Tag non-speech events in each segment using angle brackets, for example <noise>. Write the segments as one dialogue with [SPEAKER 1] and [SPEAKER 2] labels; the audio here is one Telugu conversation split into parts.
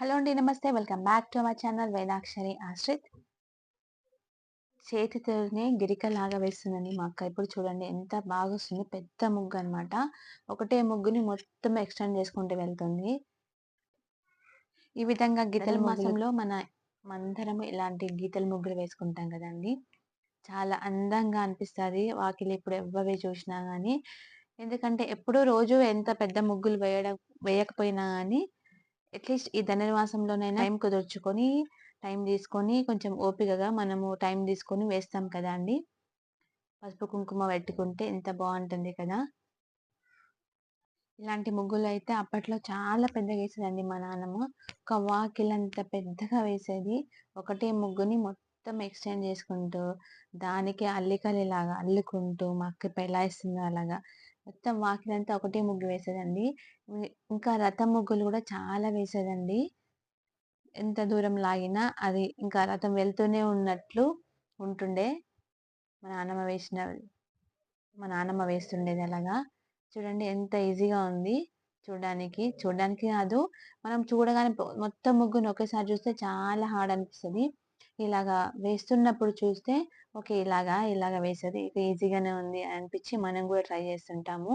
[SPEAKER 1] హలో అండి నమస్తే. Welcome back to our channel Vedakshari Ashrith. చేతితోనే గిరికలాగా వేస్తుందండి మా అక్క ఇప్పుడు చూడండి ఎంత బాగా వస్తుంది. పెద్ద ముగ్గు అనమాట ఒకటే ముగ్గుని మొత్తం ఎక్స్టెండ్ చేసుకుంటూ వెళ్తుంది. ఈ విధంగా గీతల మాసంలో మన మందరం ఇలాంటి గీతల ముగ్గులు వేసుకుంటాం కదండి. చాలా అందంగా అనిపిస్తుంది. వాకిలి ఇప్పుడు ఎవ్వవే చూసినా కానీ ఎందుకంటే ఎప్పుడూ రోజు ఎంత పెద్ద ముగ్గులు వేయడం వేయకపోయినా కానీ అట్లీస్ట్ ఈ ధనుర్మాసంలోనైనా టైం కుదుర్చుకొని టైం తీసుకొని కొంచెం ఓపికగా మనము టైం తీసుకొని వేస్తాం కదా అండి. పసుపు కుంకుమ పెట్టుకుంటే ఎంత బాగుంటుంది కదా. ఇలాంటి ముగ్గులు అయితే అప్పట్లో చాలా పెద్దగా వేసేదండి మా నాన్నమ్మ. ఒక వాకిలంత పెద్దగా వేసేది. ఒకటే ముగ్గుని మొత్తం ఎక్స్టెండ్ చేసుకుంటూ దానికి అల్లికలు ఇలాగా అల్లుకుంటూ మా అక్క ఎలా వేస్తుందో అలాగా మొత్తం వాకిలంతా ఒకటే ముగ్గు వేసేదండి. ఇంకా రథం ముగ్గులు కూడా చాలా వేసేదండి. ఎంత దూరం లాగినా అది ఇంకా రథం వెళ్తూనే ఉన్నట్లు ఉంటుండే. మా నాన్నమ్మ వేసిన మా నాన్నమ్మ వేస్తుండేది అలాగా. చూడండి ఎంత ఈజీగా ఉంది చూడడానికి. చూడడానికి కాదు మనం చూడగానే మొత్తం ముగ్గుని ఒకేసారి చూస్తే చాలా హార్డ్ అనిపిస్తుంది. ఇలాగా వేస్తున్నప్పుడు చూస్తే ఓకే ఇలాగా ఇలాగా వేసేది ఈజీగానే ఉంది అనిపించి మనం కూడా ట్రై చేస్తుంటాము.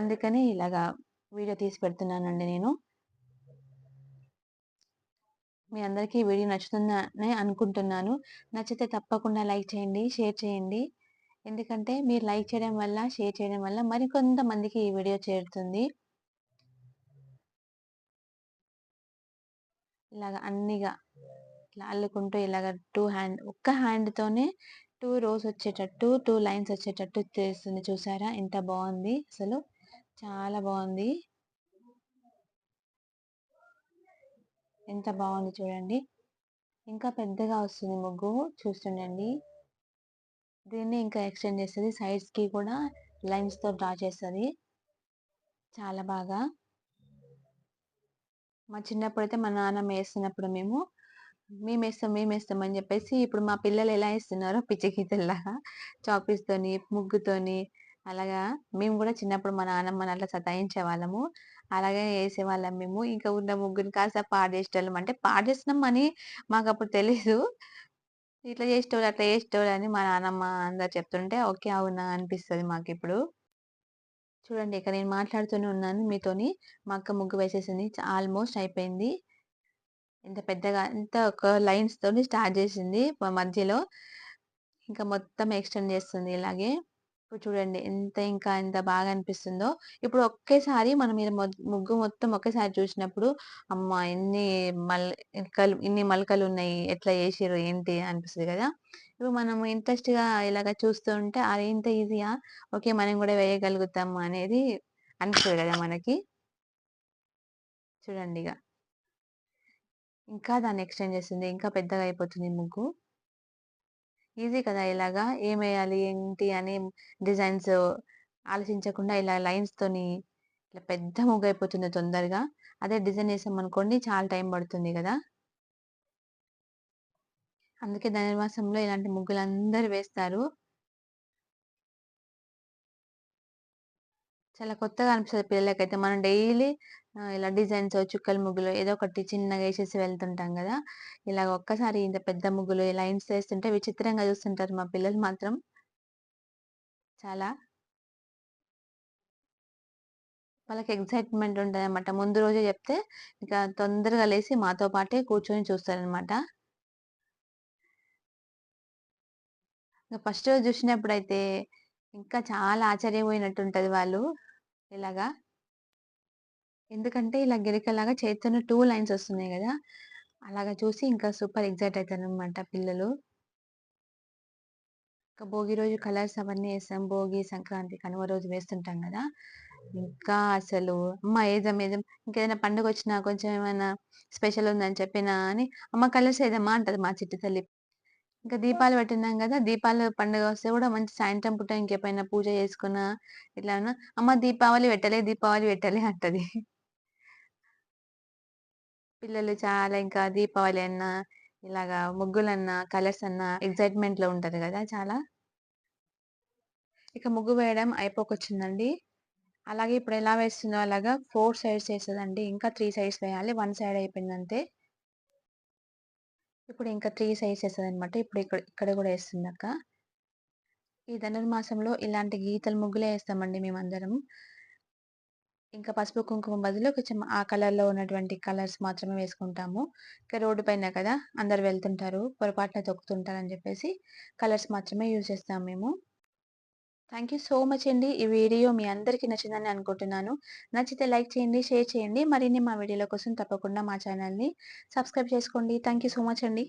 [SPEAKER 1] అందుకని ఇలాగా వీడియో తీసి పెడుతున్నానండి నేను. మీ అందరికీ ఈ వీడియో నచ్చుతుందని అనుకుంటున్నాను. నచ్చితే తప్పకుండా లైక్ చేయండి షేర్ చేయండి. ఎందుకంటే మీరు లైక్ చేయడం వల్ల షేర్ చేయడం వల్ల మరికొంతమందికి ఈ వీడియో చేరుతుంది. ఇలాగ అన్నిగా ఇట్లా అల్లుకుంటూ ఇలాగ టూ హ్యాండ్ ఒక్క హ్యాండ్తోనే టూ రోస్ వచ్చేటట్టు టూ లైన్స్ వచ్చేటట్టు చేస్తుంది చూసారా? ఎంత బాగుంది అసలు. చాలా బాగుంది. ఎంత బాగుంది చూడండి. ఇంకా పెద్దగా వస్తుంది ముగ్గు చూస్తుండండి. దీన్ని ఇంకా ఎక్స్టెండ్ చేస్తుంది. సైడ్స్కి కూడా లైన్స్తో డ్రా చేస్తుంది. చాలా బాగా. మా చిన్నప్పుడు అయితే మా నాన్నమ్మ వేస్తున్నప్పుడు మేము మేమేస్తాం మేమేస్తాం అని చెప్పేసి ఇప్పుడు మా పిల్లలు ఎలా వేస్తున్నారో <laughs> పిచ్చి గీతల్లాగా చాపీస్తోని ముగ్గుతోని అలాగా మేము కూడా చిన్నప్పుడు మా నాన్నమ్మని అట్లా సతాయించే వాళ్ళము. అలాగే వేసేవాళ్ళం మేము. ఇంకా ఉన్న ముగ్గురిని కాస్త పాడేసేటోళ్ళం అంటే పాడు చేస్తున్నాం అని మాకు అప్పుడు తెలీదు. ఇట్లా చేసేటోళ్ళు అట్లా చేసేటోళ్ళు అని మా నాన్నమ్మ అందరు చెప్తుంటే ఓకే అవునా అనిపిస్తుంది మాకు ఇప్పుడు చూడండి ఇక్కడ నేను మాట్లాడుతూనే ఉన్నాను మీతోని. మా అక్క ముగ్గు వేసేసింది. ఆల్మోస్ట్ అయిపోయింది. ఇంత పెద్దగా ఇంత ఒక లైన్స్ తోని స్టార్ట్ చేసింది మధ్యలో. ఇంకా మొత్తం ఎక్స్టెండ్ చేస్తుంది ఇలాగే. ఇప్పుడు చూడండి ఎంత ఇంకా ఎంత బాగా అనిపిస్తుందో. ఇప్పుడు ఒకేసారి మనం మీద ముగ్గు మొత్తం ఒకేసారి చూసినప్పుడు అమ్మ ఎన్ని మల్కలు ఇన్ని మలకలు ఉన్నాయి ఎట్లా చేసిరు ఏంటి అనిపిస్తుంది కదా. ఇప్పుడు మనం ఇంట్రెస్ట్గా ఇలాగా ఇలాగ చూస్తూ ఉంటే అది ఇంత ఈజీగా ఓకే మనం కూడా వేయగలుగుతాము అనేది అనిపిస్తుంది కదా మనకి. చూడండి ఇక ఇంకా దాన్ని ఎక్స్టెండ్ చేస్తుంది ఇంకా పెద్దగా అయిపోతుంది ముగ్గు. ఈజీ కదా ఇలాగా ఏమేయాలి ఏంటి అని డిజైన్స్ ఆలోచించకుండా ఇలా లైన్స్ తోని ఇట్లా పెద్ద ముగ్గు అయిపోతుంది తొందరగా. అదే డిజైన్ వేసాం అనుకోండి చాలా టైం పడుతుంది కదా. అందుకే ధనుర్మాసంలో ఇలాంటి ముగ్గులు అందరు వేస్తారు. చాలా కొత్తగా అనిపిస్తుంది పిల్లలకైతే. మనం డైలీ ఇలా డిజైన్స్ చుక్కల ముగ్గులు ఏదో ఒకటి చిన్నగా వేసేసి వెళ్తుంటాం కదా. ఇలా ఒక్కసారి ఇంత పెద్ద ముగ్గులు లైన్స్ వేస్తుంటే విచిత్రంగా చూస్తుంటారు మా పిల్లలు మాత్రం. చాలా వాళ్ళకి ఎగ్జైట్మెంట్ ఉంటుంది అనమాట ముందు రోజే చెప్తే ఇంకా తొందరగా లేచి మాతో పాటే కూర్చొని చూస్తారనమాట ఇంకా ఫస్ట్ రోజు చూసినప్పుడు అయితే ఇంకా చాలా ఆశ్చర్యపోయినట్టు ఉంటుంది వాళ్ళు. ఇలాగా. ఎందుకంటే ఇలా గిరికలాగా చేతితోనే టూ లైన్స్ వస్తున్నాయి కదా. అలాగా చూసి ఇంకా సూపర్ ఎగ్జైట్ అవుతారు అనమాట పిల్లలు. ఇంకా భోగి రోజు కలర్స్ అవన్నీ వేస్తాం. భోగి సంక్రాంతి కనుమ రోజు వేస్తుంటాం కదా. ఇంకా అసలు అమ్మ ఏదం ఏదం. ఇంకేదైనా పండుగ వచ్చినా కొంచెం ఏమైనా స్పెషల్ ఉందని చెప్పినా అని అమ్మ కలర్స్ ఏదమ్మా అంటది మా చిట్టి తల్లి. ఇంకా దీపాలు పెట్టినాం కదా దీపాలు పండుగ వస్తే కూడా మంచి సాయంత్రం పూట ఇంకెప్పుడైనా పూజ చేసుకున్నా ఇట్లా అమ్మ దీపావళి పెట్టలే దీపావళి పెట్టలే అంటది పిల్లలు చాలా ఇంకా దీపావళి అన్నా ఇలాగా ముగ్గులన్నా కలర్స్ అన్నా ఎగ్జైట్మెంట్లో ఉంటారు కదా చాలా ఇక ముగ్గు వేయడం అయిపోకొచ్చిందండి అలాగే ఇప్పుడు ఎలా వేస్తుందో అలాగా ఫోర్ సైడ్స్ వేస్తుందండి ఇంకా త్రీ సైడ్స్ వేయాలి. వన్ సైడ్ అయిపోయిందంతే. ఇప్పుడు ఇంకా త్రీ సైజ్ వేస్తుంది అనమాట ఇప్పుడు ఇక్కడ ఇక్కడ కూడా ఏస్తుందక్క. ఈ ధనుర్మాసంలో ఇలాంటి గీతలు ముగ్గులే వేస్తామండి మేమందరం. ఇంకా పసుపు, కుంకుమ బదులు కొంచెం ఆ కలర్‌లో ఉన్నటువంటి కలర్స్ మాత్రమే వేసుకుంటాము. ఇంకా రోడ్డు పైన కదా! అందరు వెళ్తుంటారు. పొరపాటున తొక్కుతుంటారు అని చెప్పేసి కలర్స్ మాత్రమే యూజ్ చేస్తాము మేము. థ్యాంక్ యూ సో మచ్ అండి. ఈ వీడియో మీ అందరికీ నచ్చిందని అనుకుంటున్నాను. నచ్చితే లైక్ చేయండి, షేర్ చేయండి. మరిన్ని మా వీడియోల కోసం తప్పకుండా మా ఛానల్‌ని సబ్స్క్రైబ్ చేసుకోండి. థ్యాంక్ యూ సో మచ్ అండి.